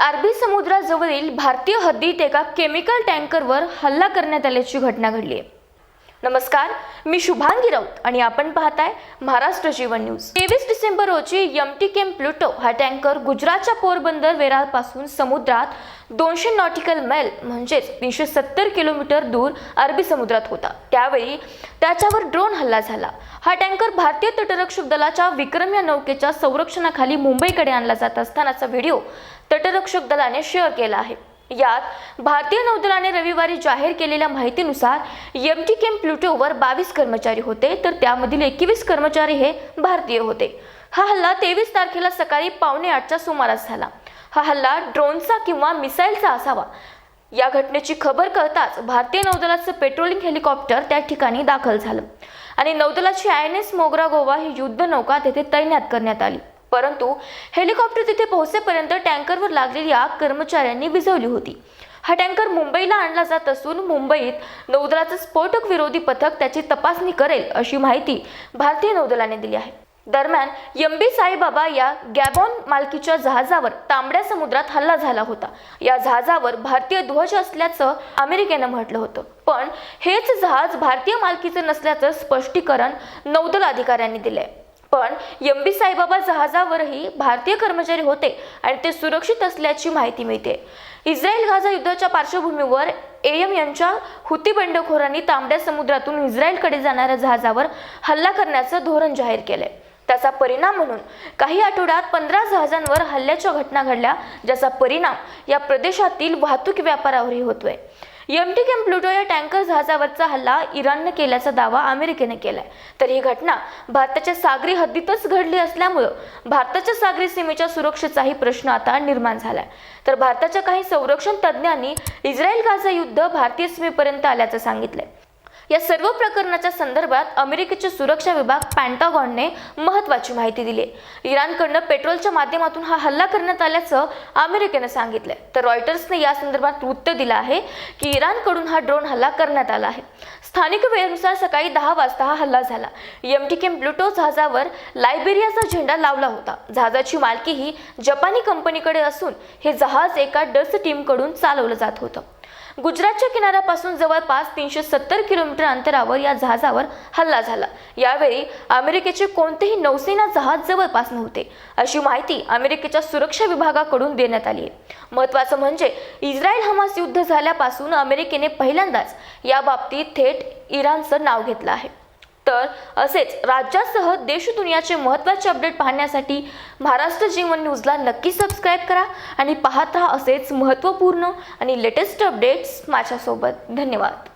अरबी समुद्राजवळील भारतीय हद्दीत एका केमिकल टँकरवर हल्ला करण्यात आल्याची घटना घडली आहे. नमस्कार मी शुभांगी राऊत आणि आपण पाहताय महाराष्ट्र जीवन न्यूज. तेवीस डिसेंबर रोजी यमटी केम प्लुटो हा टँकर गुजरातच्या पोरबंदर वेरापासून समुद्रात दोनशे नॉटिकल मैल म्हणजेच तीनशे सत्तर किलोमीटर दूर अरबी समुद्रात होता. त्यावेळी त्याच्यावर ड्रोन हल्ला झाला. हा टँकर भारतीय तटरक्षक दलाच्या विक्रम या नौकेच्या संरक्षणाखाली मुंबईकडे आणला जात असतानाचा व्हिडिओ तटरक्षक दलाने शेअर केला आहे. यात भारतीय नौदलाने रविवारी जाहीर केलेल्या माहितीनुसार एम टी केम प्लुटोवर बावीस कर्मचारी होते तर त्यामधील एकवीस कर्मचारी हे भारतीय होते. हा हल्ला तेवीस तारखेला सकाळी पावणे आठच्या सुमारास झाला. हा हल्ला ड्रोनचा किंवा मिसाईलचा असावा. या घटनेची खबर कळताच भारतीय नौदलाचं पेट्रोलिंग हेलिकॉप्टर त्या ठिकाणी दाखल झालं. आणि नौदलाची आय एन एस मोगरा गोवा ही युद्ध नौका तेथे तैनात करण्यात आली. परंतु हेलिकॉप्टर तिथे पोहोचेपर्यंत टँकरवर लागलेली आग कर्मचाऱ्यांनी विझवली होती. हा टँकर मुंबईला आणला जात असून मुंबईत नौदलाचं स्फोटक विरोधी पथक त्याची तपासणी करेल अशी माहिती भारतीय नौदलाने दिली आहे. दरम्यान यंबी साईबाबा या गॅबॉन मालकीच्या जहाजावर तांबड्या समुद्रात हल्ला झाला होता. या जहाजावर भारतीय ध्वज असल्याचं अमेरिकेनं म्हटलं होतं. पण हेच जहाज भारतीय मालकीचं नसल्याचं स्पष्टीकरण नौदल अधिकाऱ्यांनी दिलंय. पण यंबी साईबाबा जहाजावरही भारतीय कर्मचारी होते आणि ते सुरक्षित असल्याची माहिती मिळते. इस्रायल गाझा युद्धाच्या पार्श्वभूमीवर एम यांच्या हुती बंडखोरांनी तांबड्या समुद्रातून इस्रायलकडे जाणाऱ्या जहाजावर हल्ला करण्याचं धोरण जाहीर केलंय. त्याचा परिणाम म्हणून काही आठवड्यात पंधरा जहाजांवर हल्ल्याच्या घटना घडल्या ज्याचा परिणाम या प्रदेशातील वाहतूक व्यापारावरही होतोय. एमटी केम प्लुटो या टँकर जहाजावरचा हल्ला इराणनं केल्याचा दावा अमेरिकेने केलाय. तर ही घटना भारताच्या सागरी हद्दीतच घडली असल्यामुळं भारताच्या सागरी सीमेच्या सुरक्षेचाही प्रश्न आता निर्माण झालाय. तर भारताच्या काही संरक्षण तज्ज्ञांनी इस्रायल गाझा युद्ध भारतीय सीमेपर्यंत आल्याचं सांगितलंय. या सर्व प्रकरणाच्या संदर्भात अमेरिकेचे सुरक्षा विभाग पॅन्टागॉनने महत्त्वाची माहिती दिली आहे. इराणकडनं पेट्रोलच्या माध्यमातून हा हल्ला करण्यात आल्याचं अमेरिकेनं सांगितलंय. तर रॉयटर्सने या संदर्भात वृत्त दिलं आहे की इराणकडून हा ड्रोन हल्ला करण्यात आला आहे. स्थानिक वेळेनुसार सकाळी दहा वाजता हा हल्ला झाला. एम टी केम प्लुटो जहाजावर लायबेरियाचा झेंडा लावला होता. जहाजाची मालकी ही जपानी कंपनीकडे असून हे जहाज एका डस टीमकडून चालवलं जात होतं. गुजरातच्या किनाऱ्यापासून जवळपास तीनशे सत्तर किलोमीटर अंतरावर या जहाजावर हल्ला झाला. यावेळी अमेरिकेचे कोणतेही नौसेना जहाज जवळपास नव्हते. अशी माहिती अमेरिकेच्या सुरक्षा विभागाकडून देण्यात आली आहे. महत्त्वाचं म्हणजे इस्रायल हमास युद्ध झाल्यापासून अमेरिकेने पहिल्यांदाच या बाबतीत थेट इराणचं नाव घेतलं आहे. तर असेच राज्यासह देश दुनियाचे महत्त्वाचे अपडेट पाहण्यासाठी महाराष्ट्र जीवन न्यूजला नक्की सबस्क्राईब करा आणि पाहत राहा असेच महत्त्वपूर्ण आणि लेटेस्ट अपडेट्स माझ्यासोबत. धन्यवाद.